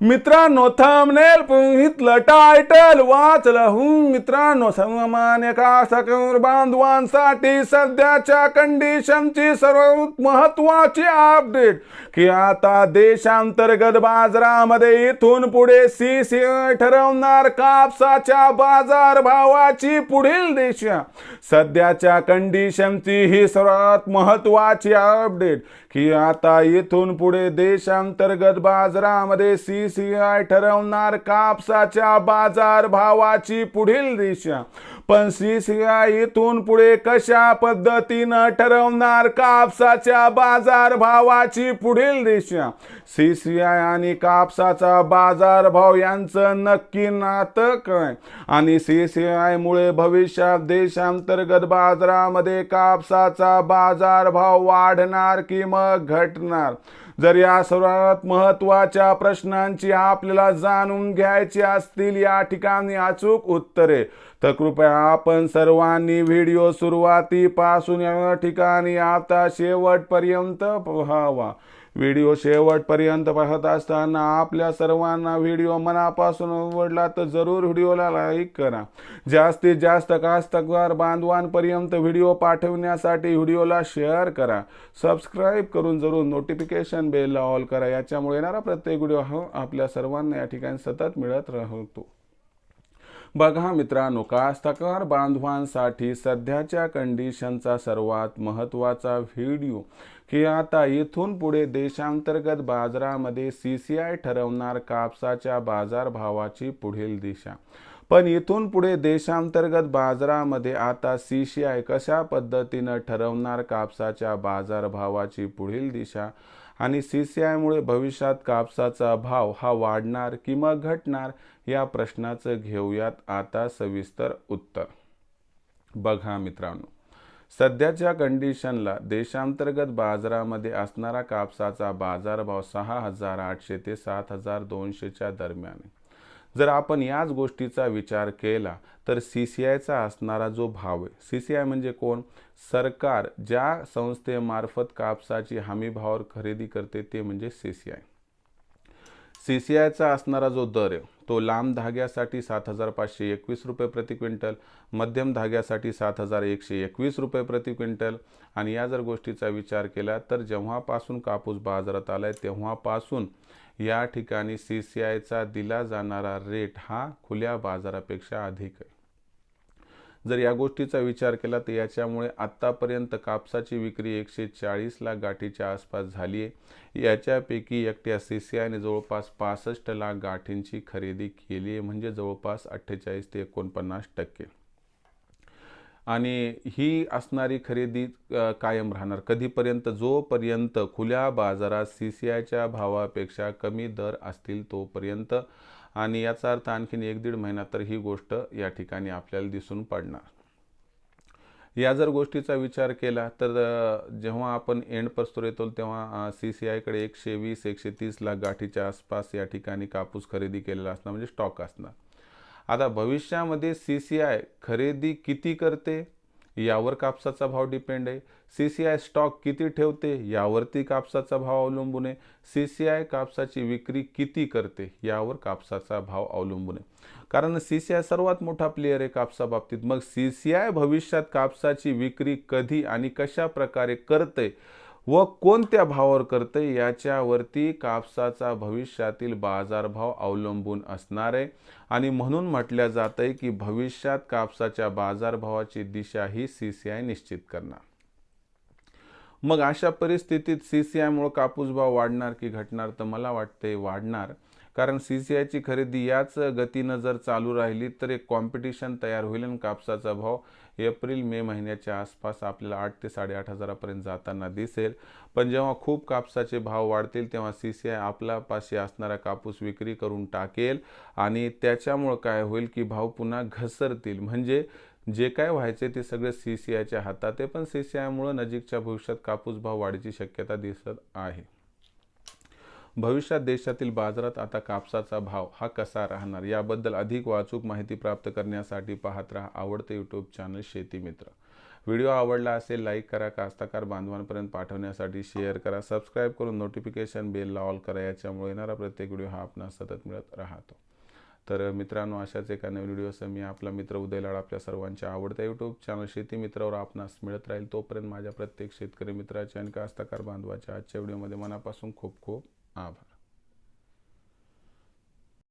मित्रांनो थंबनेल इथलं टायटल वाचलं हूं मित्रांनो सामान्य कास्तकार बांधवांसाठी सध्याच्या कंडिशनची सर्वात महत्वाची अपडेट की आता देशांतर्गत बाजारामध्ये इथून पुढे सी सी ठरवणार कापसाच्या बाजार भावाची पुढील दिशा. सध्याच्या कंडिशनची ही सर्वात महत्वाची अपडेट की आता इथून पुढे देशांतर्गत बाजारामध्ये सी सी ठरवणार कापसाच्या बाजार भावाची पुढील दिशा. पण सी सी आय इथून पुढे कशा पद्धतीनं ठरवणार कापसाच्या बाजार भावाची पुढील दिशा? सी सी आय आणि कापसाचा बाजार भाव यांचं नक्की नातं काय? आणि सी सी आय मुळे भविष्यात देशांतर्गत बाजारामध्ये कापसाचा बाजार भाव वाढणार की मग घटणार? जर या सर्वात महत्त्वाच्या प्रश्नांची आपल्याला जाणून घ्यायची असतील या ठिकाणी अचूक उत्तरे. तर कृपया आपण सर्वांनी व्हिडिओ सुरुवातीपासून या ठिकाणी आता शेवटपर्यंत पाहावा. व्हिडिओ शेवटपर्यंत पाहत असताना आपल्या सर्वांना व्हिडिओ मनापासून आवडला तर जरूर व्हिडिओला लाईक करा. जास्तीत जास्त कास्तकार बांधवांपर्यंत व्हिडिओ पाठवण्यासाठी व्हिडिओला शेअर करा. सबस्क्राईब करून जरूर नोटिफिकेशन बेलला ऑल करा. याच्यामुळे येणारा प्रत्येक व्हिडिओ हा आपल्या सर्वांना या ठिकाणी सतत मिळत राहतो. बघा मित्रांनो कास्तकार बांधवांसाठी सध्याच्या कंडिशनचा सर्वात महत्त्वाचा व्हिडिओ की आता इथून पुढे देशांतर्गत बाजारामध्ये सी सी आय ठरवणार कापसाच्या बाजारभावाची पुढील दिशा. पण इथून पुढे देशांतर्गत बाजारामध्ये आता सी सी आय कशा पद्धतीनं ठरवणार कापसाच्या बाजारभावाची पुढील दिशा? आणि सी सी आयमुळे भविष्यात कापसाचा भाव हा वाढणार किंवा घटणार या प्रश्नाचं घेऊयात आता सविस्तर उत्तर. बघा मित्रांनो सध्याच्या कंडिशनला देशांतर्गत बाजारामध्ये असणारा कापसाचा बाजारभाव सहा हजार आठशे ते सात हजार दोनशेच्या दरम्यान आहे. जर आपण याच गोष्टीचा विचार केला तर सी सी आयचा असणारा जो भाव आहे सी सी आय म्हणजे कोण? सरकार ज्या संस्थेमार्फत कापसाची हमी भावावर खरेदी करते ते म्हणजे C C I. C C आयचा असणारा जो दर आहे तो लांब धाग्यासाठी सात हजार पाचशे एकवीस रुपये प्रति क्विंटल मध्यम धाग्यासाठी सात हजार एकशे एकवीस रुपये प्रति क्विंटल. आणि या जर गोष्टीचा विचार केला तर जेव्हापासून कापूस बाजारात आलाय तेव्हापासून या ठिकाणी सी सी आयचा दिला जाणारा रेट हा खुल्या बाजारापेक्षा अधिक आहे. जर या गोष्टीचा विचार केला तर याच्यामुळे आत्तापर्यंत कापसाची विक्री एकशे चाळीस लाख गाठीच्या आसपास झाली आहे. याच्यापैकी एकट्या सी सी आयने जवळपास पासष्ट लाख गाठींची खरेदी केली आहे. म्हणजे जवळपास अठ्ठेचाळीस ते एकोणपन्नास टक्के. आणि ही असणारी खरेदी कायम राहणार. कधीपर्यंत जोपर्यंत खुल्या बाजारात सी सी आयच्या भावापेक्षा कमी दर असतील तोपर्यंत. आणि याचा अर्थ आणखीन एक दीड महिना तर ही गोष्ट या ठिकाणी आपल्याला दिसून पडणार. या जर गोष्टीचा विचार केला तर जेव्हा आपण एंड प्रस्तुर येतो तेव्हा सी सी आयकडे एकशे वीस एकशे तीस लाख गाठीच्या आसपास या ठिकाणी कापूस खरेदी केलेला असणार म्हणजे स्टॉक असणार. आता भविष्यामध्ये सी सी आय खरेदी किती करते? यावर कापसाचा भाव डिपेंड आहे. सी सी आय स्टॉक किती ठेवते? यावरती कापसाचा भाव अवलंबून आहे. सी सी आय कापसाची विक्री किती करते? यावर कापसाचा भाव अवलंबून आहे. कारण सी सी आय सर्वात मोठा प्लेअर आहे कापसा बाबतीत. मग सी सी आय भविष्यात कापसाची विक्री कधी आणि कशा प्रकारे करते? व कोणत्या भावावर करते याच्यावरती कापसाचा भविष्यातील बाजारभाव अवलंबून असणार आहे. आणि म्हणून म्हटलं जात आहे की भविष्यात कापसाच्या बाजारभावाची दिशा ही सी सी आय निश्चित करणार. मग अशा परिस्थितीत सी सी आयमुळं कापूस भाव वाढणार की घटणार? तर मला वाटते वाढणार. कारण सी सी आयची खरेदी याच गतीनं जर चालू राहिली तर एक कॉम्पिटिशन तयार होईल आणि कापसाचा भाव एप्रिल मे महिन्याच्या आसपास आपल्याला आठ ते साडेआठ हजारापर्यंत जाताना दिसेल. पण जेव्हा खूप कापसाचे भाव वाढतील तेव्हा सी सी आय आपल्यापाशी असणारा कापूस विक्री करून टाकेल आणि त्याच्यामुळं काय होईल की भाव पुन्हा घसरतील. म्हणजे जे काय व्हायचे ते सगळे सी सी आयच्या हातात आहे पण सी सी आयमुळं नजीकच्या भविष्यात कापूस भाव वाढीची शक्यता दिसत आहे. भविष्यात देशातील बाजारात आता कापसाचा भाव हा कसा राहणार? याबद्दल अधिक वाचूक माहिती प्राप्त करण्यासाठी पाहत राहा आवडते यूट्यूब चॅनल शेती मित्र. व्हिडिओ आवडला असेल लाईक करा कास्तकार बांधवांपर्यंत पाठवण्यासाठी शेअर करा. सबस्क्राईब करून नोटिफिकेशन बेलला ऑल करा. याच्यामुळे येणारा प्रत्येक व्हिडिओ हा आपणास सतत मिळत राहतो. तर मित्रांनो अशाच एका नवीन व्हिडिओसह मी आपला मित्र उदय लाड आपल्या सर्वांच्या आवडत्या यूट्यूब चॅनल शेती मित्रावर आपणास मिळत राहील. तोपर्यंत माझ्या प्रत्येक शेतकरी मित्राच्या आणि कास्तकार बांधवाच्या आजच्या व्हिडिओमध्ये मनापासून खूप खूप of